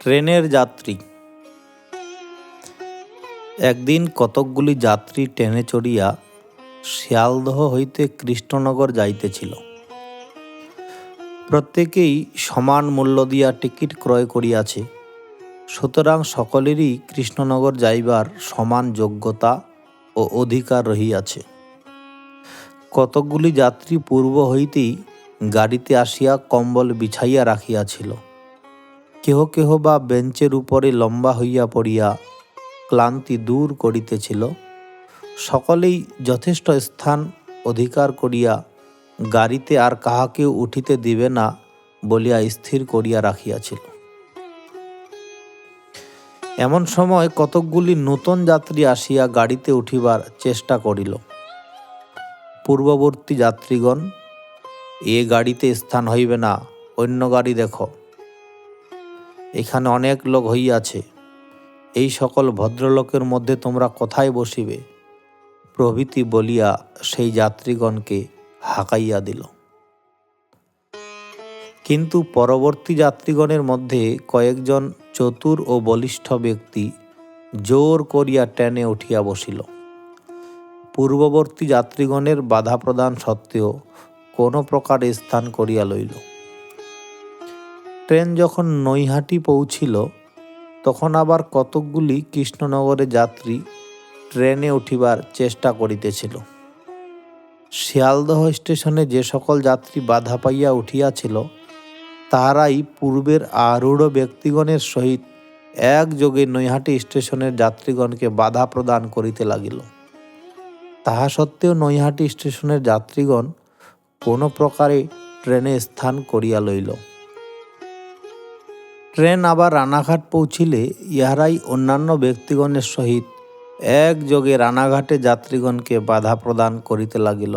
ট্রেনের যাত্রী। একদিন কতকগুলি যাত্রী ট্রেনে চড়িয়া শিয়ালদহ হইতে কৃষ্ণনগর যাইতেছিল। প্রত্যেকেই সমান মূল্য দিয়া টিকিট ক্রয় করিয়াছে। সুতরাং সকলেরই কৃষ্ণনগর যাইবার সমান যোগ্যতা ও অধিকার রহিয়াছে। কতকগুলি যাত্রী পূর্ব হইতেই গাড়িতে আসিয়া কম্বল বিছাইয়া রাখিয়াছিল। কেহ কেহ বা বেঞ্চের উপরে লম্বা হইয়া পড়িয়া ক্লান্তি দূর করিতেছিল। সকলেই যথেষ্ট স্থান অধিকার করিয়া গাড়িতে আর কাহাকেও উঠিতে দিবে না বলিয়া স্থির করিয়া রাখিয়াছিল। এমন সময় কতকগুলি নূতন যাত্রী আসিয়া গাড়িতে উঠিবার চেষ্টা করিল। পূর্ববর্তী যাত্রীগণ, এ গাড়িতে স্থান হইবে না, অন্য গাড়ি দেখো। এখানে অনেক লোক হইয়াছে। এই সকল ভদ্রলোকের মধ্যে তোমরা কোথায় বসিবে? প্রভৃতি বলিয়া সেই যাত্রীগণকে হাঁকাইয়া দিল। কিন্তু পরবর্তী যাত্রীগণের মধ্যে কয়েকজন চতুর ও বলিষ্ঠ ব্যক্তি জোর করিয়া ট্রেনে উঠিয়া বসিল। পূর্ববর্তী যাত্রীগণের বাধা প্রদান সত্ত্বেও কোনো প্রকার স্থান করিয়া লইল। ট্রেন যখন নৈহাটি পৌঁছিল, তখন আবার কতকগুলি কৃষ্ণনগরে যাত্রী ট্রেনে উঠিবার চেষ্টা করিতেছিল। শিয়ালদহ স্টেশনে যে সকল যাত্রী বাধা পাইয়া উঠিয়াছিল, তাহারাই পূর্বের আরূঢ় ব্যক্তিগণের সহিত একযোগে নৈহাটি স্টেশনের যাত্রীগণকে বাধা প্রদান করিতে লাগিল। তাহা সত্ত্বেও নৈহাটি স্টেশনের যাত্রীগণ কোনো প্রকারে ট্রেনে স্থান করিয়া লইল। ট্রেন আবার রানাঘাট পৌঁছিলে ইহারাই অন্যান্য ব্যক্তিগণের সহিত একযোগে রানাঘাটে যাত্রীগণকে বাধা প্রদান করিতে লাগিল।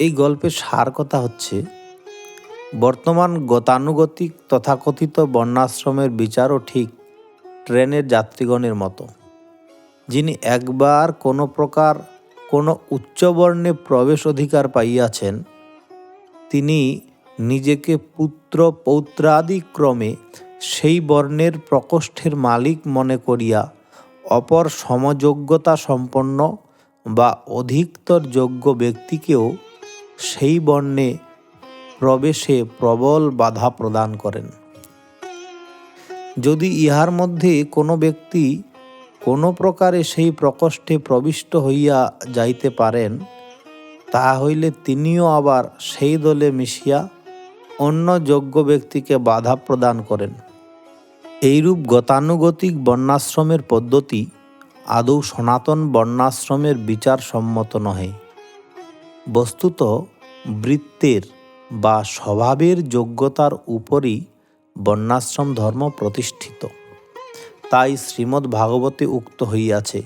এই গল্পের সার কথা হচ্ছে, বর্তমান গতানুগতিক তথাকথিত বর্ণাশ্রমের বিচারও ঠিক ট্রেনের যাত্রীগণের মতো, যিনি একবার কোনো প্রকার কোনো উচ্চবর্ণে প্রবেশ অধিকার পাইয়াছেন, তিনি নিজেকে পুত্র পৌত্রাদি ক্রমে সেই বর্ণের প্রকোষ্ঠের মালিক মনে করিয়া অপর সমযোগ্যতা সম্পন্ন বা অধিকতর যোগ্য ব্যক্তিকেও সেই বর্ণে প্রবেশে প্রবল বাধা প্রদান করেন। যদি ইহার মধ্যে কোনো ব্যক্তি কোনো প্রকারে সেই প্রকোষ্ঠে প্রবিষ্ট হইয়া যাইতে পারেন, তাহা হইলে তিনিও আবার সেই দলে মিশিয়া অন্য যোগ্য ব্যক্তিকে বাধা প্রদান করেন। এইরূপ গতানুগতিক বর্ণাশ্রমের পদ্ধতি আদৌ সনাতন বর্ণাশ্রমের বিচার সম্মত নহে। বস্তুত বৃত্তের বা স্বভাবের যোগ্যতার উপরই বর্ণাশ্রম ধর্ম প্রতিষ্ঠিত। তাই শ্রীমদ্ ভাগবতে উক্ত হইয়াছে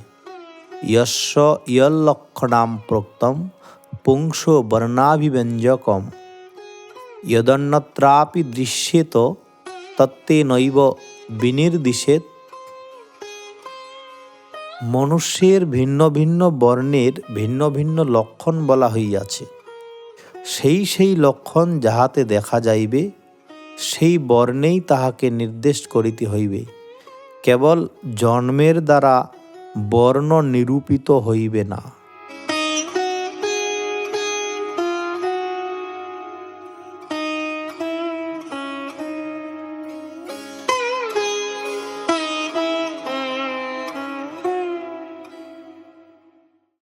যস্য ইয়ল্লক্ষণাম প্রোক্তম পুংস বর্ণাভিব্যঞ্জকম যদন্যত্রাপি দৃশ্যেত তত্তে নৈব বিনির্দিশেত মনুষ্যের ভিন্ন ভিন্ন বর্ণের ভিন্ন ভিন্ন লক্ষণ বলা হইয়াছে। সেই সেই লক্ষণ যাহাতে দেখা যাইবে, সেই বর্ণেই তাহাকে নির্দেশ করিতে হইবে। কেবল জন্মের দ্বারা বর্ণ নিরূপিত হইবে না।